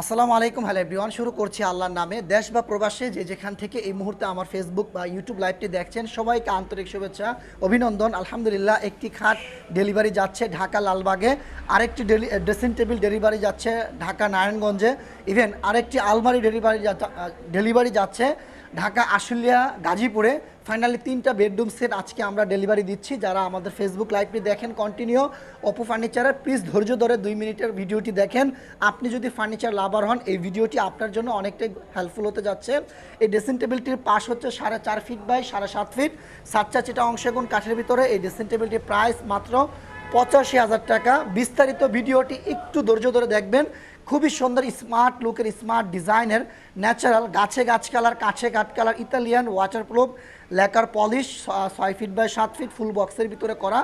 আসসালামু আলাইকুম। Hello everyone, শুরু করছি আল্লাহর নামে। দেশ বা প্রবাসে যে যেখান থেকে এই মুহূর্তে আমার ফেসবুক বা ইউটিউব লাইভটি দেখছেন, সবাইকে আন্তরিক শুভেচ্ছা, অভিনন্দন। আলহামদুলিল্লাহ, একটি খাট ডেলিভারি যাচ্ছে ঢাকা লালবাগে। আরেকটি ডেলি ড্রেসিং টেবিল ডেলিভারি যাচ্ছে ঢাকা নারায়ণগঞ্জে। ইভেন আরেকটি আলমারি ডেলিভারি ডেলিভারি যাচ্ছে ঢাকা আশুলিয়া, গাজীপুরে। ফাইনালি তিনটা বেডরুম সেট আজকে আমরা ডেলিভারি দিচ্ছি। যারা আমাদের ফেসবুক লাইভটি দেখেন কন্টিনিউ অপো ফার্নিচারের প্লিজ ধৈর্য ধরে দুই মিনিটের ভিডিওটি দেখেন। আপনি যদি ফার্নিচার লাভার হন, এই ভিডিওটি আপনার জন্য অনেকটাই হেল্পফুল হতে যাচ্ছে। এই ড্রেসিং টেবিলটির পাশ হচ্ছে সাড়ে চার ফিট বাই সাড়ে সাত ফিট সাতচা চিটা অংশগুন কাঠের ভিতরে? এই ড্রেসিং টেবিলটির প্রাইস মাত্র পঁচাশি হাজার টাকা। বিস্তারিত ভিডিওটি একটু ধৈর্য ধরে দেখবেন। খুবই সুন্দর স্মার্ট লুকের, স্মার্ট ডিজাইনের, ন্যাচারাল, গাছে গাছ কালার, কাছে কাঠ colour, Italian waterproof lacquer polish ছয় ফিট বাই সাত ফিট ফুল বক্সের ভিতরে করা।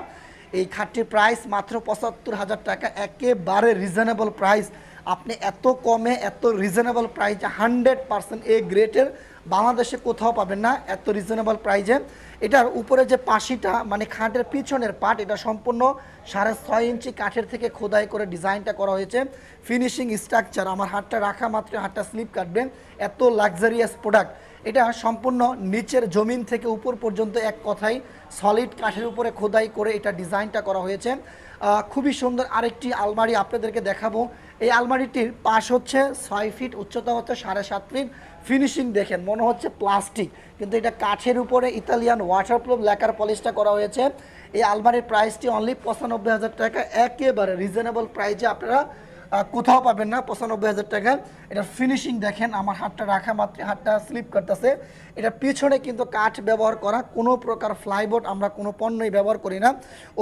এই খাটটির প্রাইস মাত্র পঁচাত্তর হাজার টাকা। একেবারে রিজনেবল প্রাইস আপনি এত কমে, এত reasonable price hundred percent A গ্রেটের বাংলাদেশে কোথাও পাবেন না, এত রিজনেবল প্রাইজে এটার উপরে যে পাশিটা মানে খাটের পিছনের পাট এটা সম্পূর্ণ সাড়ে ছয় ইঞ্চি কাঠের থেকে খোদাই করে ডিজাইনটা করা হয়েছে। ফিনিশিং স্ট্রাকচার আমার হাতটা রাখা মাত্র হাতটা স্লিপ কাটবে। এত লাক্সারিয়াস প্রোডাক্ট এটা সম্পূর্ণ নিচের জমিন থেকে উপর পর্যন্ত এক কথাই সলিড কাঠের উপরে খোদাই করে এটা ডিজাইনটা করা হয়েছে। খুবই সুন্দর আরেকটি আলমারি আপনাদেরকে দেখাবো। এই আলমারিটির পাশ হচ্ছে ছয় ফিট, উচ্চতা হচ্ছে সাড়ে সাত ফিট। ফিনিশিং দেখেন, মনে হচ্ছে প্লাস্টিক কিন্তু এটা কাঠের উপরে ইতালিয়ান ওয়াটারপ্রুফ লেকার পলিশটা করা হয়েছে। এই আলমারির প্রাইসটি অনলি পঁচানব্বই হাজার টাকা, একেবারে রিজনেবল প্রাইসে আপনারা কোথাও পাবেন না, পঁচানব্বই হাজার টাকা। এটা ফিনিশিং দেখেন, আমার হাতটা রাখা মাত্র, হাতটা স্লিপ করতেছে। এটা পিছনে কিন্তু কাঠ ব্যবহার করা, কোনো প্রকার ফ্লাইবোর্ড আমরা কোনো পণ্যই ব্যবহার করি না।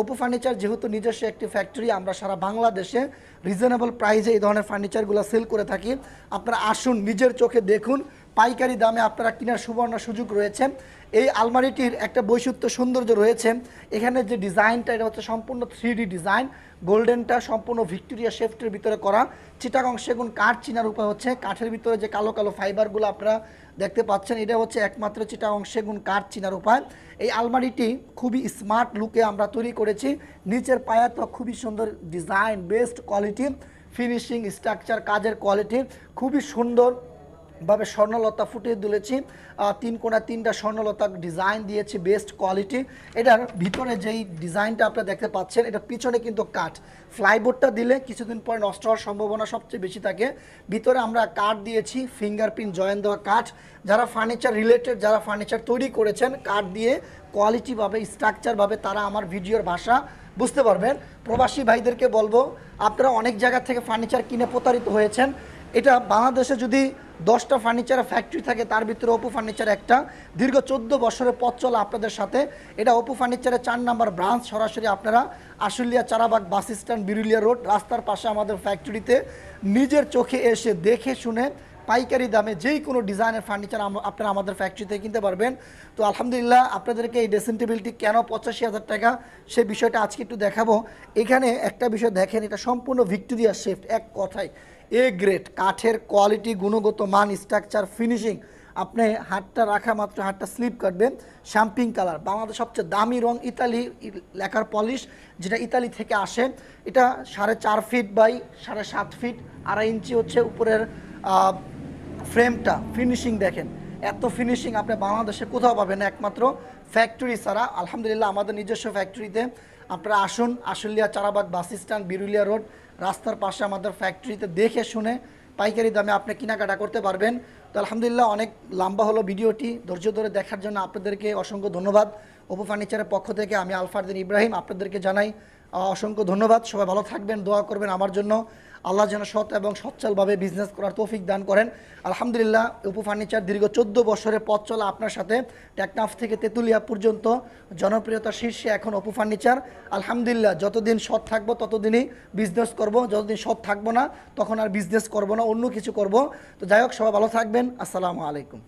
ওপো ফার্নিচার যেহেতু নিজস্ব একটি ফ্যাক্টরি আমরা সারা বাংলাদেশে রিজনেবল প্রাইসে এই ধরনের ফার্নিচারগুলো সেল করে থাকি। আপনারা আসুন, নিজের চোখে দেখুন। পাইকারি দামে আপনারা কেনার সুবর্ণ সুযোগ রয়েছে। এই আলমারিটির একটা বৈশিষ্ট্য সৌন্দর্য রয়েছে। এখানে যে ডিজাইনটা, এটা হচ্ছে সম্পূর্ণ থ্রি ডিজাইন। গোল্ডেনটা সম্পূর্ণ ভিক্টোরিয়া শেফটের ভিতরে করা। চিটাগং সেগুন কাঠ চিনার উপায় হচ্ছে, কাঠের ভিতরে যে কালো কালো ফাইবারগুলো আপনারা দেখতে পাচ্ছেন, এটা হচ্ছে একমাত্র চিটাগং সেগুন কাঠ চিনার উপায়। এই আলমারিটি খুবই স্মার্ট লুকে আমরা তৈরি করেছি। নিচের পায়া তো খুবই সুন্দর design, best quality, finishing structure, কাজের কোয়ালিটি খুবই সুন্দর। ভাবে স্বর্ণলতা ফুটিয়ে তুলেছি। তিন কোণা তিনটা স্বর্ণলতা ডিজাইন দিয়েছি, বেস্ট কোয়ালিটি। এটার ভিতরে যেই ডিজাইনটা আপনারা দেখতে পাচ্ছেন, এটা পিছনে কিন্তু কাঠ। ফ্লাইবোর্ডটা দিলে কিছুদিন পরে নষ্ট হওয়ার সম্ভাবনা সবচেয়ে বেশি থাকে। ভিতরে আমরা কাঠ দিয়েছি, ফিঙ্গারপ্রিন্ট জয়েন দেওয়া কাঠ। যারা ফার্নিচার রিলেটেড, যারা ফার্নিচার তৈরি করেছেন, কাঠ দিয়ে কোয়ালিটিভাবে স্ট্রাকচারভাবে তারা আমার ভিডিওর ভাষা বুঝতে পারবেন। প্রবাসী ভাইদেরকে বলব, আপনারা অনেক জায়গা থেকে ফার্নিচার কিনে প্রতারিত হয়েছেন। এটা বাংলাদেশে যদি দশটা ফার্নিচার ফ্যাক্টরি থাকে, তার ভিতরে অপু ফার্নিচার একটা। দীর্ঘ চোদ্দ বছরের পথ চলা আপনাদের সাথে। এটা অপু ফার্নিচারের চার নাম্বার ব্রাঞ্চ সরাসরি আপনারা Ashulia Charabag bus stand, Birulia road, রাস্তার পাশে আমাদের ফ্যাক্টরিতে নিজের চোখে এসে দেখে শুনে পাইকারি দামে যেই কোনো ডিজাইনের ফার্নিচার আপনারা আমাদের ফ্যাক্টরিতে কিনতে পারবেন। তো আলহামদুলিল্লাহ, আপনাদেরকে এই ড্রেসিং কেন পঁচাশি হাজার টাকা সেই বিষয়টা আজকে একটু দেখাবো। এখানে একটা বিষয় দেখেন, এটা সম্পূর্ণ ভিক্টোরিয়া শেফট এক কথায়। এ গ্রেড কাঠের কোয়ালিটি গুণগত মান স্ট্রাকচার ফিনিশিং আপনি হাতটা রাখা মাত্র, হাতটা স্লিপ কাটবেন শ্যাম্পিং কালার বাংলাদেশ সবচেয়ে দামি রং ইতালি, লেখার পলিশ যেটা ইতালি থেকে আসে। এটা সাড়ে চার ফিট বাই সাড়ে সাত ফিট আড়াই ইঞ্চি হচ্ছে উপরের ফ্রেমটা ফিনিশিং দেখেন, এত ফিনিশিং আপনি বাংলাদেশে কোথাও পাবেন একমাত্র ফ্যাক্টরি ছাড়া। আলহামদুলিল্লাহ, আমাদের নিজস্ব ফ্যাক্টরিতে আপনারা আসুন, Ashulia Charabag bus stand, Birulia road, রাস্তার পাশে আমাদের ফ্যাক্টরিতে দেখে শুনে পাইকারি দামে আপনি কেনাকাটা করতে পারবেন। তো আলহামদুলিল্লাহ অনেক লম্বা হলো ভিডিওটি, ধৈর্য ধরে দেখার জন্য আপনাদেরকে অসংখ্য ধন্যবাদ। ওপো ফার্নিচারের পক্ষ থেকে আমি আলফারদিন ইব্রাহিম আপনাদেরকে জানাই অসংখ্য ধন্যবাদ। সবাই ভালো থাকবেন, দোয়া করবেন আমার জন্য। আল্লাহ যেন সৎ এবং সচ্ছলভাবে বিজনেস করার তৌফিক দান করেন। আলহামদুলিল্লাহ উপু ফার্নিচার দীর্ঘ চোদ্দ বছরের পথ চলা আপনার সাথে। টেকনাফ থেকে তেঁতুলিয়া পর্যন্ত জনপ্রিয়তা শীর্ষে এখন অপু ফার্নিচার আলহামদুলিল্লাহ, যতদিন সৎ থাকব ততদিনই বিজনেস করব। যতদিন সৎ থাকব না, তখন আর বিজনেস করব না, অন্য কিছু করব। তো যাই হোক, সবাই ভালো থাকবেন। আসসালামু আলাইকুম।